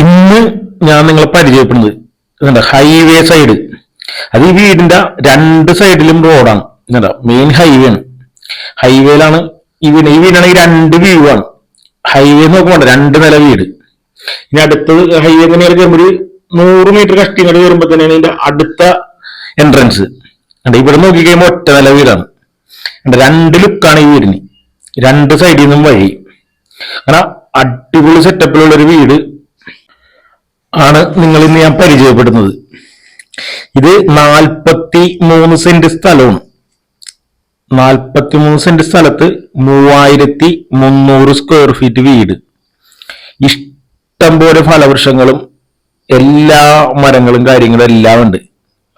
ഇന്ന് ഞാൻ നിങ്ങളെ പരിചയപ്പെടുന്നത് എന്താ ഹൈവേ സൈഡ് അത് ഈ വീടിന്റെ രണ്ട് സൈഡിലും റോഡാണ് എന്താ മെയിൻ ഹൈവേ ആണ്. ഹൈവേയിലാണ് ഈ വീട്. ഈ വീടാണെങ്കിൽ രണ്ട് വ്യൂ ആണ്. ഹൈവേ നോക്കുമ്പോൾ രണ്ട് നില വീട്. ഇനി അടുത്തത് ഹൈവേ തന്നെ കയറുമ്പോൾ ഒരു നൂറ് മീറ്റർ കഷ്ടി ഇങ്ങോട്ട് കയറുമ്പോൾ തന്നെയാണ് ഇതിന്റെ അടുത്ത എൻട്രൻസ് ഇവിടെ നോക്കി കഴിയുമ്പോൾ ഒറ്റ നില വീടാണ്. കണ്ടോ, രണ്ട് ലുക്കാണ് ഈ വീടിന്. രണ്ട് സൈഡിൽ നിന്നും വഴി. അങ്ങനെ അടിപൊളി സെറ്റപ്പിലുള്ള ഒരു വീട് ആണ് നിങ്ങൾ ഇന്ന് ഞാൻ പരിചയപ്പെടുന്നത്. ഇത് നാൽപ്പത്തി മൂന്ന് സെന്റ് സ്ഥലവും നാൽപ്പത്തി മൂന്ന് സെന്റ് സ്ഥലത്ത് മൂവായിരത്തി മുന്നൂറ് സ്ക്വയർ ഫീറ്റ് വീട്. ഇഷ്ടംപോലെ ഫലവൃക്ഷങ്ങളും എല്ലാ മരങ്ങളും കാര്യങ്ങളും എല്ലാം ഉണ്ട്.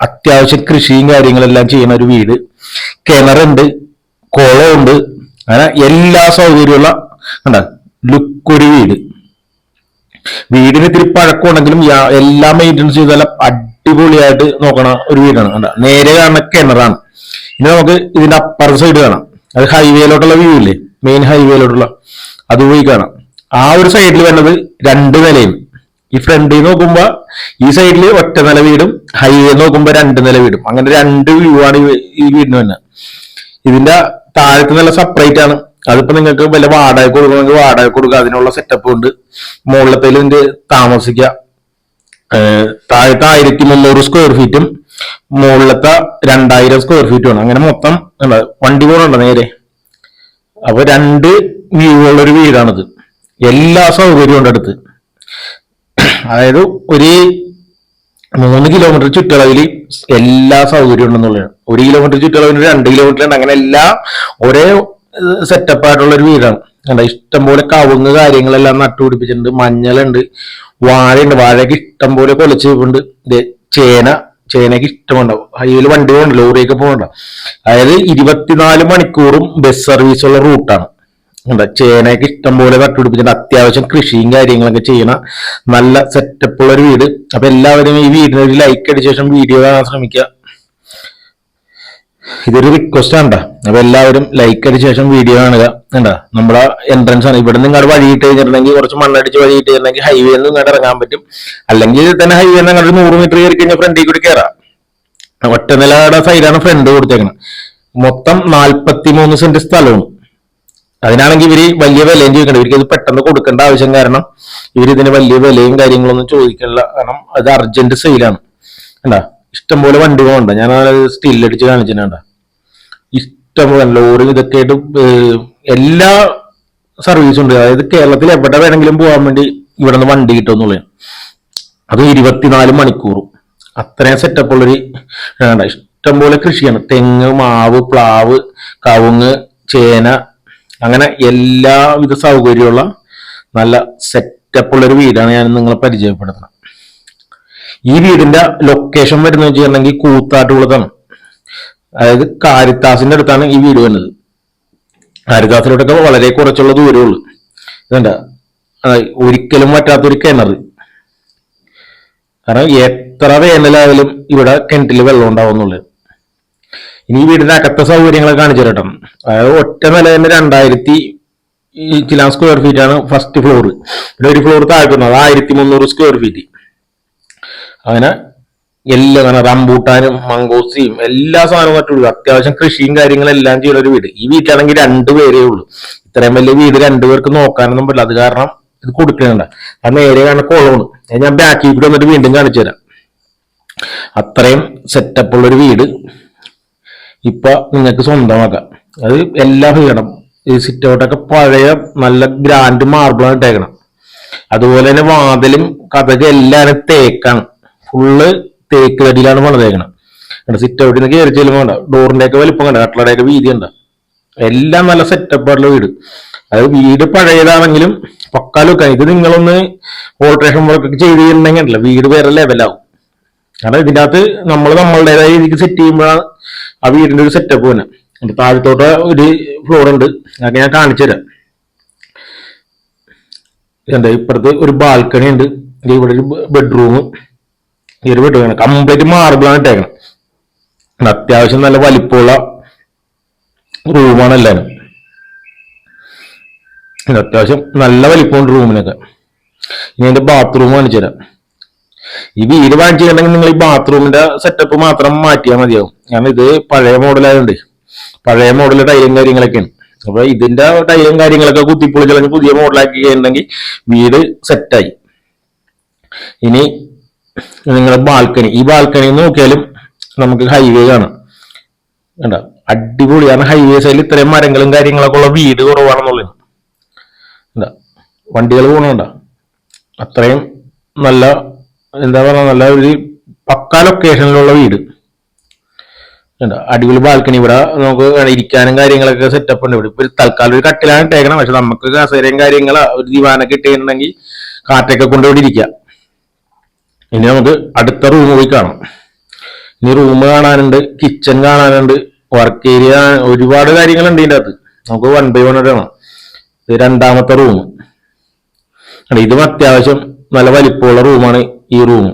അത്യാവശ്യം കൃഷിയും കാര്യങ്ങളെല്ലാം ചെയ്യുന്ന ഒരു വീട്. കിണറുണ്ട് കുളമുണ്ട് അങ്ങനെ എല്ലാ സൗകര്യമുള്ള കണ്ട? ലുക്കൊരു വീട്. വീടിന് ഇത്തിരി പഴക്കമുണ്ടെങ്കിലും എല്ലാം മെയിന്റനൻസ് ചെയ്താൽ അടിപൊളിയായിട്ട് നോക്കണ ഒരു വീടാണ്. കണ്ട? നേരെ കാണുന്ന കിണറാണ്. ഇനി നമുക്ക് ഇതിന്റെ അപ്പർ സൈഡ് കാണാം. അത് ഹൈവേയിലോട്ടുള്ള വ്യൂ ഇല്ലേ? മെയിൻ ഹൈവേയിലോട്ടുള്ള അത് പോയി കാണാം. ആ ഒരു സൈഡിൽ വരുന്നത് രണ്ട് നിലയും. ഈ ഫ്രണ്ടിൽ നോക്കുമ്പോ ഈ സൈഡിൽ ഒറ്റ നില വീടും ഹൈവേ നോക്കുമ്പോ രണ്ട് നില വീടും. അങ്ങനെ രണ്ട് വ്യൂ ആണ് ഈ വീടിന് തന്നെ ഇതിന്റെ താഴത്തെ നില സെപ്പറേറ്റ് ആണ്. അതിപ്പോ നിങ്ങൾക്ക് വല്ല വാടക കൊടുക്കണമെങ്കിൽ വാടക കൊടുക്കുക. അതിനുള്ള സെറ്റപ്പ് ഉണ്ട്. മുകളിലത്തേൽ ഇതിന്റെ താമസിക്കുക. താഴത്തെ ആയിരത്തി മുന്നൂറ് സ്ക്വയർ ഫീറ്റും മുകളിലത്തെ രണ്ടായിരം സ്ക്വയർ ഫീറ്റും ആണ്. അങ്ങനെ മൊത്തം വണ്ടി പോകണുണ്ട് നേരെ? അപ്പൊ രണ്ട് വ്യൂ ഉള്ളൊരു വീടാണിത്. എല്ലാ സൗകര്യവും ഉണ്ട് അടുത്ത്. അതായത് ഒരു മൂന്ന് കിലോമീറ്റർ ചുറ്റളവിൽ എല്ലാ സൗകര്യവും ഉണ്ടെന്നുള്ളതാണ്. ഒരു കിലോമീറ്റർ ചുറ്റളവിന് രണ്ട് കിലോമീറ്റർ ഉണ്ട്. അങ്ങനെ എല്ലാ ഒരേ സെറ്റപ്പ് ആയിട്ടുള്ള ഒരു വീടാണ്. കണ്ട ഇഷ്ടംപോലെ കവുങ്ങ് കാര്യങ്ങളെല്ലാം നട്ടുപിടിപ്പിച്ചിട്ടുണ്ട് മഞ്ഞളുണ്ട് വാഴയുണ്ട്. വാഴയ്ക്ക് ഇഷ്ടം പോലെ കൊലച്ച് ഉണ്ട് ദേ ചേന ചേനയ്ക്ക് ഇഷ്ടമുണ്ടാവും ഹൈവേയിൽ വണ്ടി പോകണ്ട ലോറിയൊക്കെ പോകണ്ട. അതായത് ഇരുപത്തിനാല് മണിക്കൂറും ബസ് സർവീസ് ഉള്ള റൂട്ടാണ് എന്താ പോലെ നട്ടുപിടിപ്പിച്ചിട്ട് അത്യാവശ്യം കൃഷിയും കാര്യങ്ങളൊക്കെ ചെയ്യണ നല്ല സെറ്റപ്പ് ഉള്ള ഒരു വീട്. അപ്പൊ എല്ലാവരും ഈ വീടിന് ഒരു ലൈക്ക് അടിച്ച ശേഷം വീഡിയോ കാണാൻ ശ്രമിക്കുക. ഇതൊരു റിക്വസ്റ്റ് ആണ്. അപ്പൊ എല്ലാവരും ലൈക്ക് അടിച്ച ശേഷം വീഡിയോ കാണുക. എന്താ നമ്മുടെ എൻട്രൻസ് ആണ്. ഇവിടെ നിങ്ങൾ വഴിയിട്ട് കഴിഞ്ഞിട്ടുണ്ടെങ്കിൽ കുറച്ച് മണ്ണടിച്ച് വഴിയിട്ട് കഴിഞ്ഞിട്ടുണ്ടെങ്കിൽ ഹൈവേ നിന്ന് ഇങ്ങോട്ട് ഇറങ്ങാൻ പറ്റും. അല്ലെങ്കിൽ തന്നെ ഹൈവേ നിന്ന് അങ്ങോട്ട് നൂറ് മീറ്റർ കയറി കഴിഞ്ഞാൽ ഫ്രണ്ടിൽ കൂടി കയറാം ഒറ്റ നിലയുടെ സൈഡാണ് ഫ്രണ്ട് കൊടുത്തേക്കുന്നത് മൊത്തം നാൽപ്പത്തി മൂന്ന് സെന്റ് സ്ഥലവും. അതിനാണെങ്കിൽ ഇവർ വലിയ വിലയും ചോദിക്കണം ഇവർക്ക് ഇത് പെട്ടെന്ന് കൊടുക്കേണ്ട ആവശ്യം കാരണം ഇവർ വലിയ വിലയും കാര്യങ്ങളൊന്നും ചോദിക്കണില്ല. കാരണം അത് അർജന്റ് സെയിലാണ് കണ്ടാ? ഇഷ്ടംപോലെ വണ്ടി പോകണ്ട ഞാൻ സ്റ്റില്ലടിച്ച് കാണിച്ചിട്ടുണ്ട. ഇഷ്ടംപോലെ ലോറി ഇതൊക്കെ ആയിട്ട് എല്ലാ സർവീസും ഉണ്ട്. അതായത് കേരളത്തിൽ എവിടെ വേണമെങ്കിലും പോകാൻ വേണ്ടി ഇവിടെ നിന്ന് വണ്ടി കിട്ടുമെന്നുള്ളത്. അത് ഇരുപത്തിനാല് മണിക്കൂറും അത്രയും സെറ്റപ്പ് ഉള്ളൊരു വേണ്ട ഇഷ്ടംപോലെ കൃഷിയാണ്. തെങ്ങ് മാവ് പ്ലാവ് കവുങ്ങ് ചേന അങ്ങനെ എല്ലാവിധ സൗകര്യമുള്ള നല്ല സെറ്റപ്പ് ഉള്ള ഒരു വീടാണ് ഞാൻ നിങ്ങളെ പരിചയപ്പെടുത്തുന്നത്. ഈ വീടിന്റെ ലൊക്കേഷൻ വരുന്നത് വെച്ചിട്ടുണ്ടെങ്കിൽ കൂത്താട്ടുകുളത്താണ് അതായത് കാരിത്താസിന്റെ അടുത്താണ് ഈ വീട് വരുന്നത്. കാരിത്താസിലോട്ടൊക്കെ വളരെ കുറച്ചുള്ള ദൂരമേ ഉള്ളൂ. ഇതുണ്ട. ഒരിക്കലും പറ്റാത്തൊരു കിണർ. കാരണം എത്ര വേനലായാലും ഇവിടെ കിണറ്റിൽ വെള്ളം ഉണ്ടാവുന്നുള്ളു. ഇനി ഈ വീടിന്റെ അകത്ത സൗകര്യങ്ങൾ കാണിച്ചു തരട്ടോ അതായത് ഒറ്റ നില തന്നെ രണ്ടായിരത്തി ചില സ്ക്വയർ ഫീറ്റ് ആണ് ഫസ്റ്റ് ഫ്ലോർ പിന്നെ ഒരു ഫ്ലോർ താഴ്ത്തുന്നത് ആയിരത്തി മുന്നൂറ് സ്ക്വയർ ഫീറ്റ് അങ്ങനെ എല്ലാം അങ്ങനെ റംബൂട്ടാനും മംഗോസിയും എല്ലാ സാധനവും നട്ടുള്ളു അത്യാവശ്യം കൃഷിയും കാര്യങ്ങളെല്ലാം ചെയ്യുന്ന ഒരു വീട്. ഈ വീട്ടിലാണെങ്കിൽ രണ്ടുപേരേ ഉള്ളൂ. ഇത്രയും വലിയ വീട് രണ്ടുപേർക്ക് നോക്കാനൊന്നും പറ്റില്ല. അത് കാരണം ഇത് കൊടുക്കുന്നുണ്ട്. അത് നേരെ കാണുന്ന കുളമാണ്. ഞാൻ ബാക്കിൽ കൂടെ വന്നിട്ട് വീണ്ടും കാണിച്ചു തരാം. അത്രയും സെറ്റപ്പ് ഉള്ളൊരു വീട് ഇപ്പൊ നിങ്ങൾക്ക് സ്വന്തമാക്കാം. അത് എല്ലാം വീടും. ഈ സിറ്റൗട്ടൊക്കെ പഴയ നല്ല ഗ്രാൻഡ് മാർബിളാണ് ഇട്ടേക്കണം അതുപോലെ തന്നെ വാതിലും കഥകളും എല്ലാവരും തേക്കാണ്. ഫുള്ള് തേക്ക് തടിയിലാണ് പണിതേക്കണം സിറ്റ് ഔട്ടിൽ നിന്ന് കയറി ചെല്ലുമ്പോൾ കണ്ട? ഡോറിന്റെ ഒക്കെ വലിപ്പം കണ്ട? കട്ടളയുടെ ഒക്കെ വീതി ഉണ്ട് എല്ലാം നല്ല സെറ്റപ്പായിട്ടുള്ള വീട്. അത് വീട് പഴയതാണെങ്കിലും പക്കാലൊക്കെ ഇത് നിങ്ങളൊന്ന് ഓൾട്രേഷൻ വർക്ക് ഒക്കെ ചെയ്ത് കഴിഞ്ഞിട്ടുണ്ടെങ്കിൽ ഉണ്ടല്ലോ, വീട് വേറെ ലെവലാവും കാരണം ഇതിന്റെ അകത്ത് നമ്മൾ നമ്മളുടേതായ രീതിക്ക് സെറ്റ് ചെയ്യുമ്പോഴാണ് ആ വീടിന്റെ ഒരു സെറ്റപ്പ് തന്നെ അതിന്റെ താഴത്തോട്ട് ഒരു ഫ്ലോർ ഉണ്ട്. അതൊക്കെ ഞാൻ കാണിച്ചു തരാം. എന്താ ഇപ്പുറത്ത് ഒരു ബാൽക്കണി ഉണ്ട്. ഇവിടെ ഒരു ബെഡ്റൂം. ഒരു ബെഡ്റൂം കംപ്ലീറ്റ് മാർബിളാണ് ഇട്ടേക്കണം. അത്യാവശ്യം നല്ല വലിപ്പമുള്ള റൂമാണ് എല്ലാവരും അത്യാവശ്യം നല്ല വലിപ്പമുണ്ട് റൂമിനൊക്കെ ഇനി അതിന്റെ ബാത്റൂം കാണിച്ചു തരാം. ഈ വീട് വാങ്ങിച്ചിട്ടുണ്ടെങ്കിൽ നിങ്ങൾ ഈ ബാത്റൂമിന്റെ സെറ്റപ്പ് മാത്രം മാറ്റിയാൽ മതിയാവും. കാരണം ഇത് പഴയ മോഡലായതുകൊണ്ട് പഴയ മോഡൽ ടൈലും കാര്യങ്ങളൊക്കെയാണ്. അപ്പൊ ഇതിന്റെ ടൈലും കാര്യങ്ങളൊക്കെ കുത്തിപ്പൊളിച്ചു പുതിയ മോഡലാക്കി കഴിഞ്ഞിട്ടുണ്ടെങ്കിൽ വീട് സെറ്റായി ഇനി നിങ്ങളുടെ ബാൽക്കണി ഈ ബാൽക്കണി നോക്കിയാലും നമുക്ക് ഹൈവേ കാണാം. കണ്ട? അടിപൊളിയാണ് ഹൈവേ സൈഡിൽ ഇത്രയും മരങ്ങളും കാര്യങ്ങളൊക്കെ ഉള്ള വീട് കുറവാണെന്നുള്ളത്. എന്താ വണ്ടികൾ പോകണണ്ട അത്രയും നല്ല എന്താ പറയുക നല്ല ഒരു പക്ക ലൊക്കേഷനിലുള്ള വീട്. അടിപൊളി ബാൽക്കണി ഇവിടെ നമുക്ക് ഇരിക്കാനും കാര്യങ്ങളൊക്കെ സെറ്റപ്പ് ഉണ്ട്. ഇവിടെ ഇപ്പൊ തൽക്കാലം ഒരു കട്ടിലാണ് ഇട്ടേക്കണം. പക്ഷെ നമുക്ക് കസേരയും കാര്യങ്ങളാ ഒരു ദിവാനൊക്കെ ഇട്ടുണ്ടെങ്കിൽ കാറ്റൊക്കെ കൊണ്ട് ഇവിടെ ഇരിക്കാം ഇനി നമുക്ക് അടുത്ത റൂം പോയി കാണാം. ഇനി റൂം കാണാനുണ്ട് കിച്ചൺ കാണാനുണ്ട് വർക്ക് ഏരിയ ഒരുപാട് കാര്യങ്ങളുണ്ട് ഇതിന്റെ അകത്ത്. നമുക്ക് വൺ ബൈ വൺ കാണാം ഇത് രണ്ടാമത്തെ റൂം ഇതും അത്യാവശ്യം നല്ല വലിപ്പമുള്ള റൂമാണ് ഈ റൂം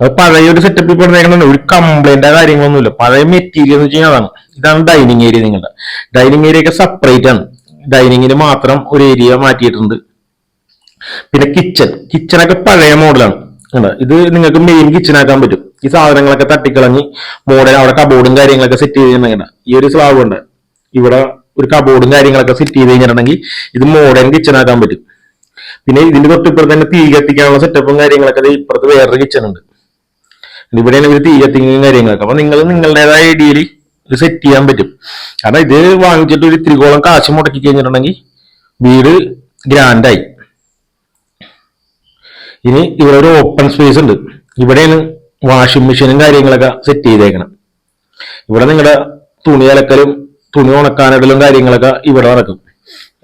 അത് പഴയ ഒരു സെറ്റപ്പിൽ പറഞ്ഞേക്കണ ഒരു കംപ്ലൈന്റ് കാര്യങ്ങളൊന്നുമില്ല. പഴയ മെറ്റീരിയൽ എന്ന് വെച്ചാൽ അതാണ്. ഇതാണ് ഡൈനിങ് ഏരിയ നിങ്ങളുടെ. ഡൈനിങ് ഏരിയ ഒക്കെ സെപ്പറേറ്റ് ആണ്. ഡൈനിങ്ങിന് മാത്രം ഒരു ഏരിയ മാറ്റിയിട്ടുണ്ട്. പിന്നെ കിച്ചൺ കിച്ചണൊക്കെ പഴയ മോഡലാണ് ഇത് നിങ്ങൾക്ക് മെയിൻ കിച്ചൺ ആക്കാൻ പറ്റും. ഈ സാധനങ്ങളൊക്കെ തട്ടിക്കളഞ്ഞ് മോഡൽ അവിടെ കബോർഡും കാര്യങ്ങളൊക്കെ സെറ്റ് ചെയ്ത് കഴിഞ്ഞാൽ ഈ ഒരു സ്ലാബ് ഉണ്ട്. ഇവിടെ ഒരു കബോർഡും കാര്യങ്ങളൊക്കെ സെറ്റ് ചെയ്ത് കഴിഞ്ഞിട്ടുണ്ടെങ്കിൽ ഇത് മോഡേൺ കിച്ചൺ ആക്കാൻ പറ്റും. പിന്നെ ഇതിന്റെ തൊട്ടിപ്പുറത്ത് തന്നെ തീ കത്തിക്കാനുള്ള സെറ്റപ്പും കാര്യങ്ങളൊക്കെ ഇപ്പുറത്ത് വേറൊരു കിച്ചൺ ഉണ്ട്. ഇവിടെയാണ് ഇവർ തീ കത്തിക്കും കാര്യങ്ങളൊക്കെ. അപ്പൊ നിങ്ങൾ നിങ്ങളുടേതായ ഐഡിയയിൽ ഇത് സെറ്റ് ചെയ്യാൻ പറ്റും. കാരണം ഇത് വാങ്ങിച്ചിട്ട് ഒരു ത്രികോളം കാശ് മുടക്കി കഴിഞ്ഞിട്ടുണ്ടെങ്കിൽ വീട് ഗ്രാൻഡായി ഇനി ഇവിടെ ഒരു ഓപ്പൺ സ്പേസ് ഉണ്ട്. ഇവിടെയാണ് വാഷിംഗ് മെഷീനും കാര്യങ്ങളൊക്കെ സെറ്റ് ചെയ്തേക്കണം. ഇവിടെ നിങ്ങളുടെ തുണി അലക്കലും തുണി ഉണക്കാനിടലും കാര്യങ്ങളൊക്കെ ഇവിടെ നടക്കും.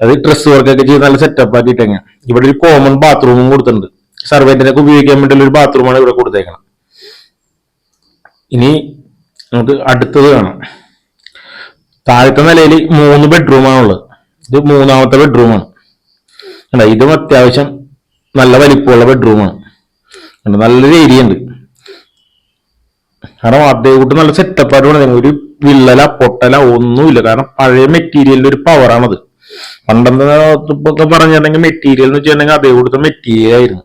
അത് ഡ്രസ് വർക്കൊക്കെ ചെയ്ത് നല്ല സെറ്റപ്പ് ആക്കിയിട്ടേങ്ങ ഇവിടെ ഒരു കോമൺ ബാത്റൂമും കൊടുത്തിട്ടുണ്ട്. സർവന്റിനൊക്കെ ഉപയോഗിക്കാൻ വേണ്ടിയുള്ള ഒരു ബാത്റൂമാണ് ഇവിടെ കൊടുത്തേക്കണം. ഇനി നമുക്ക് അടുത്തത് കാണാം. താഴത്തെ നിലയിൽ മൂന്ന് ബെഡ്റൂമാണുള്ളത് ഇത് മൂന്നാമത്തെ ബെഡ്റൂമാണ് ഇതും അത്യാവശ്യം നല്ല വലിപ്പമുള്ള ബെഡ്റൂമാണ് നല്ലൊരു ഏരിയ ഉണ്ട്. കാരണം അതേ കൂട്ട് നല്ല സെറ്റപ്പ് ആയിട്ട് വേണം. ഒരു വിള്ളല പൊട്ടല ഒന്നുമില്ല. കാരണം പഴയ മെറ്റീരിയലിന്റെ ഒരു പവറാണത് പണ്ടത്തെ പറഞ്ഞിട്ടുണ്ടെങ്കിൽ മെറ്റീരിയൽ എന്ന് വെച്ചിട്ടുണ്ടെങ്കിൽ അതേ കൂട്ടത്തെ മെറ്റീരിയൽ ആയിരുന്നു.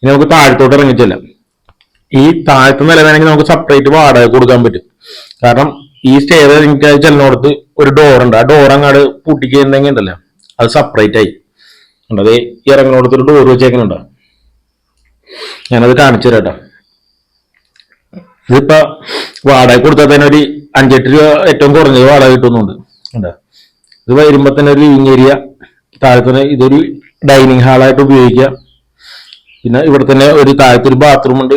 ഇനി നമുക്ക് താഴത്തോട്ട് ഇറങ്ങിച്ചല്ല ഈ താഴത്തെ നില വേണമെങ്കിൽ നമുക്ക് സെപ്പറേറ്റ് വാടക കൊടുക്കാൻ പറ്റും. കാരണം ഈ സ്റ്റേ എനിക്ക് ചെല്ലിനോടത്ത് ഒരു ഡോർ ഉണ്ട്. ആ ഡോർ അങ്ങോട്ട് പൂട്ടിക്കുന്നെങ്കിൽ ഉണ്ടല്ലോ. അത് സെപ്പറേറ്റ് ആയി. ഉണ്ട് അതേ ഈ ഇറങ്ങിനോടത്ത് ഓരോ ഡോർ വെച്ചേക്കുന്നുണ്ടോ. ഞാനത് കാണിച്ചു തരാം ഇതിപ്പോ വാടക കൊടുത്താൽ തന്നെ ഒരു അഞ്ചെട്ട് രൂപ ഏറ്റവും കുറഞ്ഞത് വാടക കിട്ടുന്നുണ്ട്. ഉണ്ടോ ഇത് വരുമ്പോ തന്നെ ഒരു ലിവിങ് ഏരിയ താഴെ തന്നെ ഇതൊരു ഡൈനിങ് ഹാളായിട്ട് ഉപയോഗിക്കാം. പിന്നെ ഇവിടെ തന്നെ ഒരു താഴത്തെ ഒരു ബാത്റൂം ഉണ്ട്.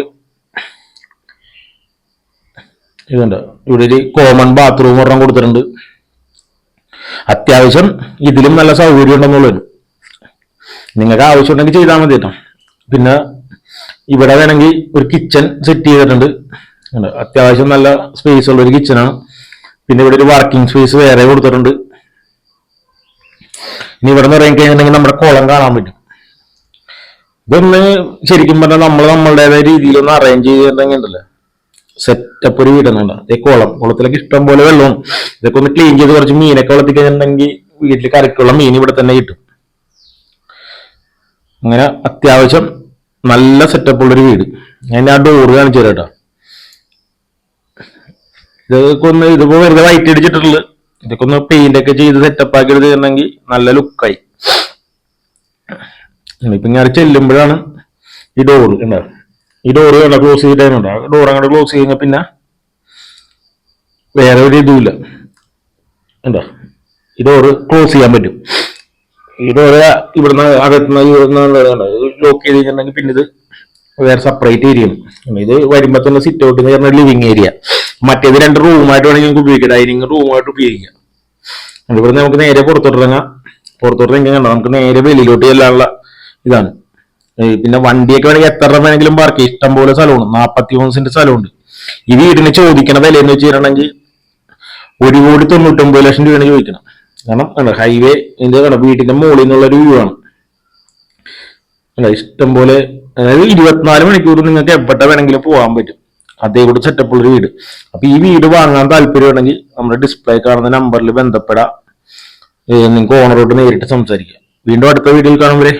ഇതുണ്ട് ഇവിടെ ഒരു കോമൺ ബാത്റൂം ഒരെണ്ണം കൊടുത്തിട്ടുണ്ട്. അത്യാവശ്യം ഇതിലും നല്ല സൗകര്യം ഉണ്ടെന്നുള്ളത് നിങ്ങൾക്ക് ആവശ്യമുണ്ടെങ്കിൽ ചെയ്താൽ മതി കേട്ടോ. പിന്നെ ഇവിടെ വേണമെങ്കിൽ ഒരു കിച്ചൺ സെറ്റ് ചെയ്തിട്ടുണ്ട്. അത്യാവശ്യം നല്ല സ്പേസ് ഉള്ള ഒരു കിച്ചണാണ് പിന്നെ ഇവിടെ ഒരു വർക്കിംഗ് സ്പേസ് വേറെ കൊടുത്തിട്ടുണ്ട്. ഇനി ഇവിടെ നിന്ന് ഇറങ്ങി കഴിഞ്ഞിട്ടുണ്ടെങ്കിൽ നമ്മുടെ കുളം കാണാൻ പറ്റും. ഇതൊന്ന് ശരിക്കും പറഞ്ഞാൽ നമ്മൾ നമ്മളുടേതായ രീതിയിൽ ഒന്ന് അറേഞ്ച് ചെയ്തിട്ടുണ്ടെങ്കിൽ ഉണ്ടല്ലോ. സെറ്റപ്പ് ഒരു വീടുന്നുണ്ട് അതേ കുളം കുളത്തിലൊക്കെ ഇഷ്ടം പോലെ വെള്ളവും ഇതൊക്കെ ഒന്ന് ക്ലീൻ ചെയ്ത് കുറച്ച് മീനൊക്കെ വളർത്തി കഴിഞ്ഞിട്ടുണ്ടെങ്കിൽ വീട്ടിൽ കറിക്കുള്ള മീൻ ഇവിടെ തന്നെ കിട്ടും. അങ്ങനെ അത്യാവശ്യം നല്ല സെറ്റപ്പ് ഉള്ളൊരു വീട്. അതിന്റെ ആ ഡോറ് കാണിച്ചു തരാം കേട്ടോ ഇതൊക്കെ ഒന്ന് ഇതിപ്പോ വെറുതെ വൈറ്റ് അടിച്ചിട്ടുള്ളത് ഇതൊക്കെ ഒന്ന് പെയിന്റ് ഒക്കെ ചെയ്ത് സെറ്റപ്പ് ആക്കി എടുത്തിട്ടുണ്ടെങ്കിൽ നല്ല ലുക്കായി ഇപ്പൊ ഇങ്ങനെ ചെല്ലുമ്പോഴാണ് ഈ ഡോറ് ഉണ്ടാവും ഈ ഡോറ് കണ്ട? ക്ലോസ് ചെയ്തിട്ടുണ്ട് ആ ഡോർ അങ്ങോട്ട് ക്ലോസ് ചെയ്യുന്ന പിന്നെ വേറെ ഒരു ഇതുമില്ല എന്താ ഈ ഡോറ് ക്ലോസ് ചെയ്യാൻ പറ്റും. ഡോറ് ഇവിടുന്ന് അകത്തുനിന്ന് ലോക്ക് ചെയ്ത് കഴിഞ്ഞിട്ടുണ്ടെങ്കിൽ പിന്നെ ഇത് വേറെ സെപ്പറേറ്റ് ഏരിയ ഇത് വരുമ്പോ തന്നെ സിറ്റ് ഔട്ട് എന്ന് പറഞ്ഞ ലിവിങ് ഏരിയ മറ്റേത് രണ്ട് റൂമായിട്ട് വേണമെങ്കിൽ നമുക്ക് ഉപയോഗിക്കാം. ഡൈനിങ് റൂമായിട്ട് ഉപയോഗിക്കാം. ഇവിടുന്ന് നമുക്ക് നേരെ പുറത്തോട്ടിറങ്ങാം. പുറത്തോട്ടിറങ്ങി കണ്ടോ? നമുക്ക് നേരെ വെളിയിലോട്ട് ചെല്ലാനുള്ള ഇതാണ്. പിന്നെ വണ്ടിയൊക്കെ വേണമെങ്കിൽ എത്ര വേണമെങ്കിലും പാർക്ക് ഇഷ്ടം പോലെ സ്ഥലമുണ്ട്. നാപ്പത്തി മൂന്ന് സെന്റ് സ്ഥലമുണ്ട്. ഈ വീടിന് ചോദിക്കണ വില എന്ന് വെച്ചിട്ടുണ്ടെങ്കിൽ ഒരു കോടി തൊണ്ണൂറ്റൊമ്പത് ലക്ഷം രൂപയാണ് ചോദിക്കണം കാരണം ഹൈവേ ഇതിന്റെ കണ്ടോ? വീട്ടിന്റെ മുകളിൽ നിന്നുള്ള ഒരു വ്യൂ ആണ്. ഇഷ്ടം പോലെ അതായത് ഇരുപത്തിനാല് മണിക്കൂർ നിങ്ങൾക്ക് എവിടെ വേണമെങ്കിലും പോകാൻ പറ്റും. അതേ കൂടെ സെറ്റപ്പ് ഉള്ള വീട്. അപ്പൊ ഈ വീട് വാങ്ങാൻ താല്പര്യമുണ്ടെങ്കിൽ നമ്മുടെ ഡിസ്പ്ലേ കാണുന്ന നമ്പറിൽ ബന്ധപ്പെടാം. നിങ്ങൾക്ക് ഓണറോട്ട് നേരിട്ട് സംസാരിക്കാം. വീണ്ടും അടുത്ത വീഡിയോയിൽ കാണും വരെ.